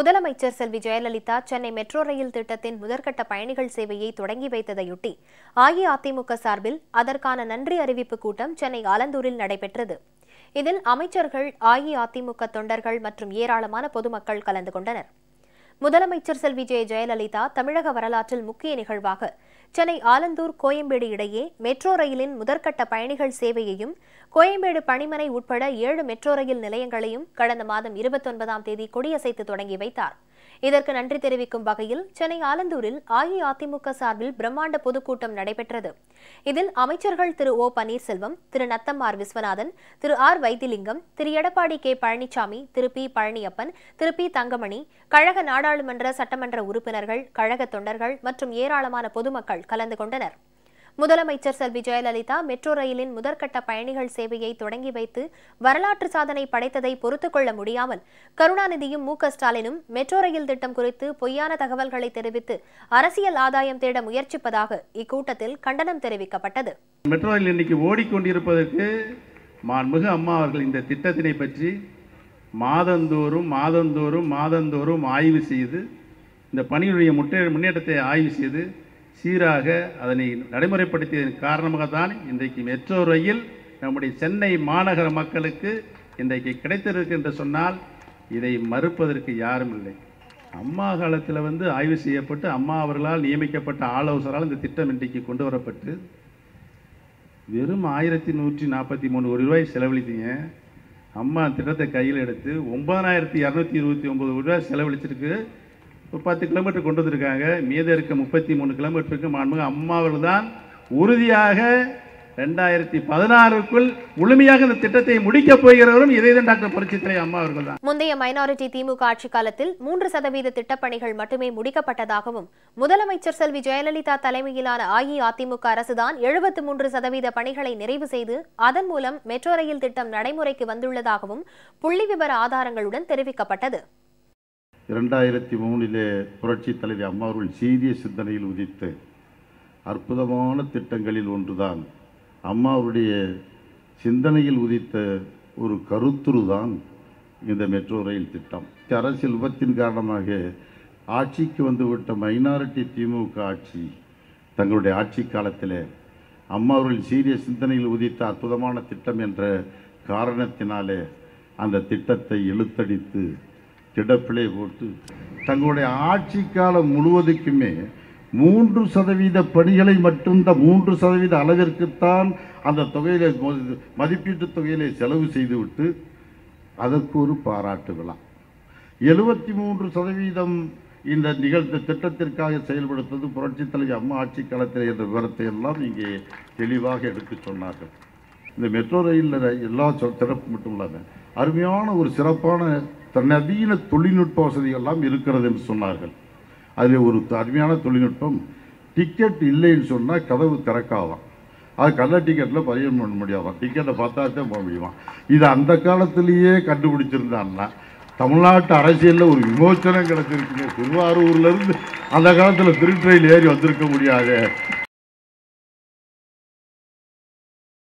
முதலமைச்சர் செல்வி Jayalalithaa Chennai metro rail திட்டத்தின் முதற்கட்ட பயணிகள் சேவையை தொடங்கி வைத்ததையொட்டி அஇஅதிமுக சார்பில் அதற்கான நன்றி அறிவிப்பு கூட்டம் சென்னை ஆலந்தூரில் நடைபெற்றது. இதில் அமைச்சர்கள் அஇஅதிமுக தொண்டர்கள் மற்றும் ஏராளமான பொதுமக்கள் கலந்து கொண்டனர். முதலமைச்சர் செல்வி ஜெய ஜெயலலிதா தமிழக வரலாற்றில் முக்கிய நிகழ்வாக சென்னை ஆலந்தூர் கோயம்பேடு இடையே மெட்ரோ ரயிலின் முதற்கட்ட பயணிகள் சேவையையும் கோயம்பேடு பணிமனை உட்பட ஏழு மெட்ரோ ரயில் நிலையங்களையும் கடந்த மாதம் இருபத்தொன்பதாம் தேதி கொடியசைத்து தொடங்கி வைத்தார். இதற்கு நன்றி தெரிவிக்கும் வகையில் சென்னை ஆலந்தூரில் அஇஅதிமுக சார்பில் பிரம்மாண்ட பொதுக்கூட்டம் நடைபெற்றது. இதில் அமைச்சர்கள் Thiru O Panneerselvam Thiru Natham Viswanathan Thiru R Vaithilingam Thiru Edappadi K Palaniswami Thiru P Palaniappan Thiru P Thangamani கழக நாடாளுமன்ற சட்டமன்ற உறுப்பினர்கள் கழக தொண்டர்கள் மற்றும் ஏராளமான பொதுமக்கள் கலந்து கொண்டனர். முதலமைச்சர் செல்வி ஜெயலலிதா மெட்ரோ ரயிலின் முதற்கட்ட பயணிகள் சேவையை தொடங்கி வைத்து வரலாற்று சாதனை படைத்ததை பொறுத்துக் கொள்ள முடியாமல் கருணாநிதியும் மு ஸ்டாலினும் மெட்ரோ ரயில் திட்டம் குறித்து பொய்யான தகவல்களை தெரிவித்து அரசியல் ஆதாயம் தேட முயற்சிப்பதாக இக்கூட்டத்தில் கண்டனம் தெரிவிக்கப்பட்டது. மெட்ரோ ரயில் இன்னைக்கு ஓடிக்கொண்டிருப்பதற்கு மாண்புமிகு அம்மா அவர்கள் இந்த திட்டத்தினை பற்றி மாதந்தோறும் மாதந்தோறும் மாதந்தோறும் ஆய்வு செய்து இந்த பணியுடைய முன்னேற்றத்தை ஆய்வு செய்து சீராக அதனை நடைமுறைப்படுத்தியதன் காரணமாக தான் இன்றைக்கு மெட்ரோ ரயில் நம்முடைய சென்னை மாநகர மக்களுக்கு இன்றைக்கு கிடைத்திருக்கு என்று சொன்னால் இதை மறுப்பதற்கு யாரும் இல்லை. அம்மா காலத்தில் வந்து ஆய்வு செய்யப்பட்டு அம்மா அவர்களால் நியமிக்கப்பட்ட ஆலோசகரால் இந்த திட்டம் இன்றைக்கு கொண்டு வரப்பட்டு வெறும் ஆயிரத்தி நூற்றி நாற்பத்தி மூணு கோடி ரூபாய் செலவழித்தீங்க. அம்மா திட்டத்தை கையில் எடுத்து ஒன்பதாயிரத்தி இரநூத்தி இருபத்தி ஒம்பது கோடி ரூபாய் செலவழிச்சிருக்கு. ஒரு பத்து கிலோமீட்டர் கொண்டு வந்திருக்காங்க. மீதம் இருக்க முப்பத்தி மூணு கிலோமீட்டருக்கு மாண்புமிகு அம்மா தான் உறுதியாக ரெண்டாயிரத்தி பதினாறுக்குள் முழுமையாக இந்த திட்டத்தை முடிக்கப் போகிறவரும் இதே தான் டாக்டர் பரிச்சித்திரை அம்மா அவர்கள் தான் முந்தைய மைனாரிட்டி திமுக ஆட்சி காலத்தில் மூன்று சதவீத திட்டப்பணிகள் மட்டுமே முடிக்கப்பட்டதாகவும் முதலமைச்சர் செல்வி ஜெயலலிதா தலைமையிலான அஇஅதிமுக அரசுதான் எழுபத்து மூன்று சதவீத பணிகளை நிறைவு செய்து அதன் மூலம் மெட்ரோ ரயில் திட்டம் நடைமுறைக்கு வந்துள்ளதாகவும் புள்ளி விவர ஆதாரங்களுடன் தெரிவிக்கப்பட்டது. இரண்டாயிரத்தி மூணிலே புரட்சி தலைவி அம்மாவர்கள் சீரிய சிந்தனையில் உதித்த அற்புதமான திட்டங்களில் ஒன்றுதான். அம்மாவருடைய சிந்தனையில் உதித்த ஒரு கருத்துரு தான் இந்த மெட்ரோ ரயில் திட்டம். அரசியல் விபத்தின் காரணமாக ஆட்சிக்கு வந்துவிட்ட மைனாரிட்டி திமுக ஆட்சி தங்களுடைய ஆட்சி காலத்திலே அம்மாவர்கள் சீரிய சிந்தனையில் உதித்த அற்புதமான திட்டம் என்ற காரணத்தினாலே அந்த திட்டத்தை இழுத்தடித்து கிடப்பிலே போட்டு தங்களுடைய ஆட்சி காலம் முழுவதுக்குமே மூன்று சதவீத பணிகளை மட்டும்தான் மூன்று சதவீத அளவிற்குத்தான் அந்த தொகையில மதிப்பீட்டு தொகையிலே செலவு செய்துவிட்டு அதற்கு ஒரு பாராட்டு விழா. எழுபத்தி மூன்று சதவீதம் இந்த நிகழ்ந்த திட்டத்திற்காக செயல்படுத்துவது புரட்சித் தலைவி அம்மா ஆட்சி காலத்தில் என்ற விவரத்தை எல்லாம் இங்கே தெளிவாக எடுத்து சொன்னார்கள். இந்த மெட்ரோ ரயிலில் எல்லா சிறப்பு மட்டும் இல்லாமல் அருமையான ஒரு சிறப்பான த- நவீன தொழில்நுட்ப வசதிகள்லாம் இருக்கிறது என்று சொன்னார்கள். அதில் ஒரு அருமையான தொழில்நுட்பம் டிக்கெட் இல்லைன்னு சொன்னால் கதவு திறக்காதான். அது கள்ள டிக்கெட்டில் பதிவு பண்ண முடியாதான். டிக்கெட்டை பார்த்தா தான் போக முடியுமா? இது அந்த காலத்திலேயே கண்டுபிடிச்சிருந்தான்னா தமிழ்நாட்டு அரசியலில் ஒரு விமோச்சனம் கிடச்சிருக்குங்க திருவாரூர்லேருந்து அந்த காலத்தில் திருட்ரெயில் ஏறி வந்திருக்க முடியாது.